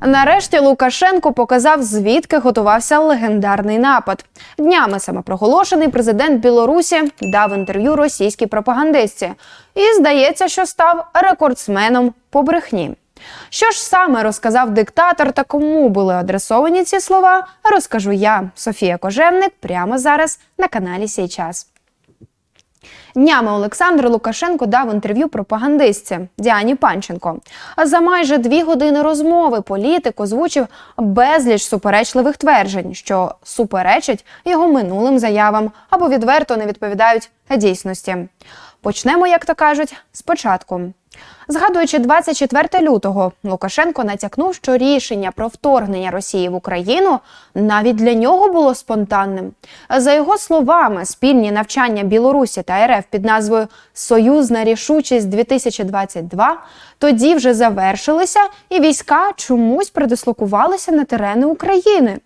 Нарешті Лукашенко показав, звідки готувався легендарний напад. Днями самопроголошений президент Білорусі дав інтерв'ю російській пропагандистці і здається, що став рекордсменом по брехні. Що ж саме розказав диктатор та кому були адресовані ці слова, розкажу я, Софія Кожевник, прямо зараз на каналі Сій час. Днями Олександр Лукашенко дав інтерв'ю пропагандистці Діані Панченко. А за майже дві години розмови політик озвучив безліч суперечливих тверджень, що суперечать його минулим заявам або відверто не відповідають дійсності. Почнемо, як то кажуть, спочатку. Згадуючи 24 лютого, Лукашенко натякнув, що рішення про вторгнення Росії в Україну навіть для нього було спонтанним. За його словами, спільні навчання Білорусі та РФ під назвою Союзна рішучість 2022 тоді вже завершилися, і війська чомусь придислокувалися на терени України.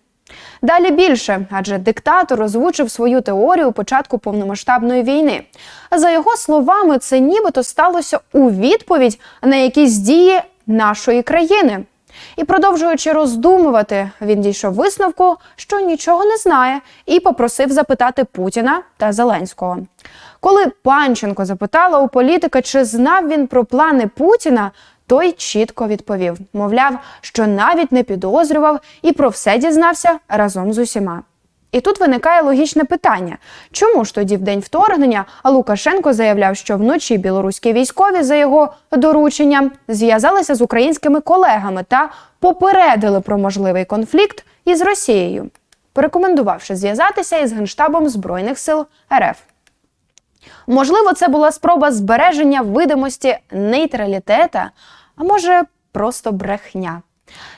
Далі більше, адже диктатор озвучив свою теорію початку повномасштабної війни. За його словами, це нібито сталося у відповідь на якісь дії нашої країни. І продовжуючи роздумувати, він дійшов висновку, що нічого не знає, і попросив запитати Путіна та Зеленського. Коли Панченко запитала у політика, чи знав він про плани Путіна, той чітко відповів: мовляв, що навіть не підозрював і про все дізнався разом з усіма. І тут виникає логічне питання: чому ж тоді в день вторгнення Лукашенко заявляв, що вночі білоруські військові за його дорученням зв'язалися з українськими колегами та попередили про можливий конфлікт із Росією, порекомендувавши зв'язатися із генштабом збройних сил РФ. Можливо, це була спроба збереження видимості нейтралітета, а може, просто брехня.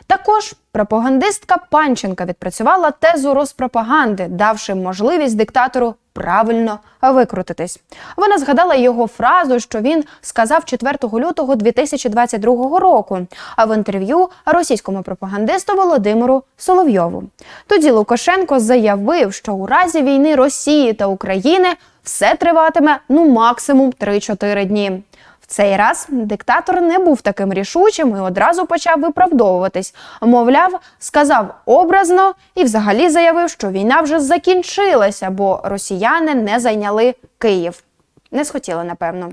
Також пропагандистка Панченка відпрацювала тезу розпропаганди, давши можливість диктатору правильно викрутитись. Вона згадала його фразу, що він сказав 4 лютого 2022 року, а в інтерв'ю російському пропагандисту Володимиру Соловйову. Тоді Лукашенко заявив, що у разі війни Росії та України все триватиме ну максимум 3-4 дні. Цей раз диктатор не був таким рішучим і одразу почав виправдовуватись. Мовляв, сказав образно і взагалі заявив, що війна вже закінчилася, бо росіяни не зайняли Київ. Не схотіли, напевно.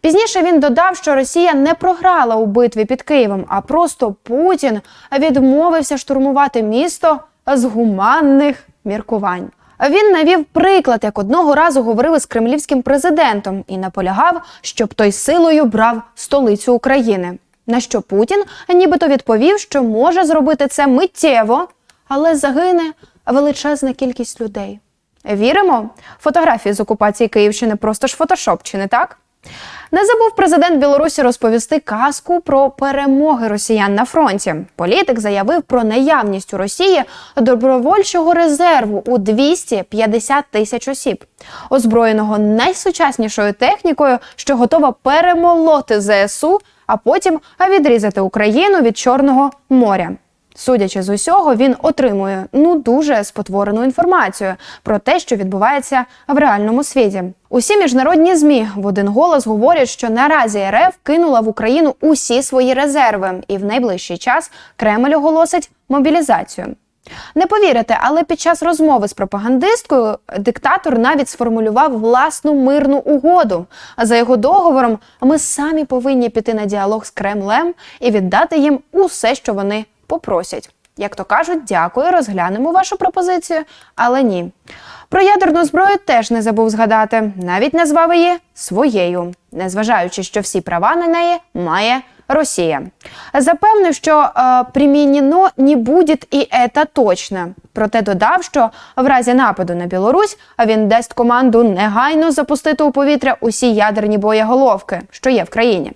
Пізніше він додав, що Росія не програла у битві під Києвом, а просто Путін відмовився штурмувати місто з гуманних міркувань. Він навів приклад, як одного разу говорив із кремлівським президентом і наполягав, щоб той силою брав столицю України. На що Путін нібито відповів, що може зробити це миттєво, але загине величезна кількість людей. Віримо? Фотографії з окупації Київщини просто ж фотошоп, чи не так? Не забув президент Білорусі розповісти казку про перемоги росіян на фронті. Політик заявив про наявність у Росії добровольчого резерву у 250 тисяч осіб, озброєного найсучаснішою технікою, що готова перемолоти ЗСУ, а потім відрізати Україну від Чорного моря. Судячи з усього, він отримує ну дуже спотворену інформацію про те, що відбувається в реальному світі. Усі міжнародні змі в один голос говорять, що наразі РФ кинула в Україну усі свої резерви, і в найближчий час Кремль оголосить мобілізацію. Не повірите, але під час розмови з пропагандисткою диктатор навіть сформулював власну мирну угоду. А за його договором ми самі повинні піти на діалог з Кремлем і віддати їм усе, що вони попросять. Як то кажуть, дякую, розглянемо вашу пропозицію, але ні. Про ядерну зброю теж не забув згадати, навіть назвав її своєю, незважаючи, що всі права на неї має Росія. Запевнив, що е, примінено не буде і це точно. Проте додав, що в разі нападу на Білорусь він дасть команду негайно запустити у повітря усі ядерні боєголовки, що є в країні.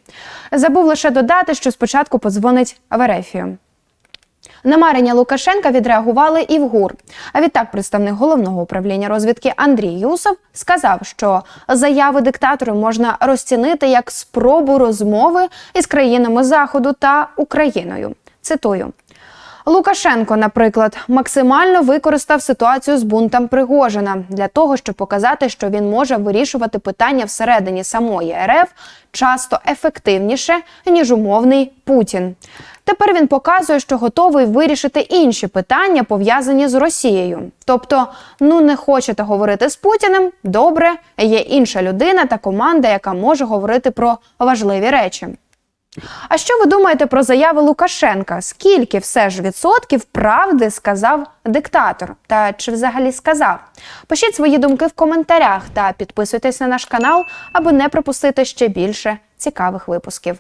Забув лише додати, що спочатку подзвонить в. На марення Лукашенка відреагували і в ГУР. А відтак представник головного управління розвідки Андрій Юсов сказав, що заяви диктатору можна розцінити як спробу розмови із країнами Заходу та Україною. Цитую. Лукашенко, наприклад, максимально використав ситуацію з бунтом Пригожина для того, щоб показати, що він може вирішувати питання всередині самої РФ часто ефективніше ніж умовний Путін. Тепер він показує, що готовий вирішити інші питання, пов'язані з Росією. Тобто, ну не хочете говорити з Путіним? Добре, є інша людина та команда, яка може говорити про важливі речі. А що ви думаєте про заяви Лукашенка? Скільки все ж відсотків правди сказав диктатор? Та чи взагалі сказав? Пишіть свої думки в коментарях та підписуйтесь на наш канал, аби не пропустити ще більше цікавих випусків.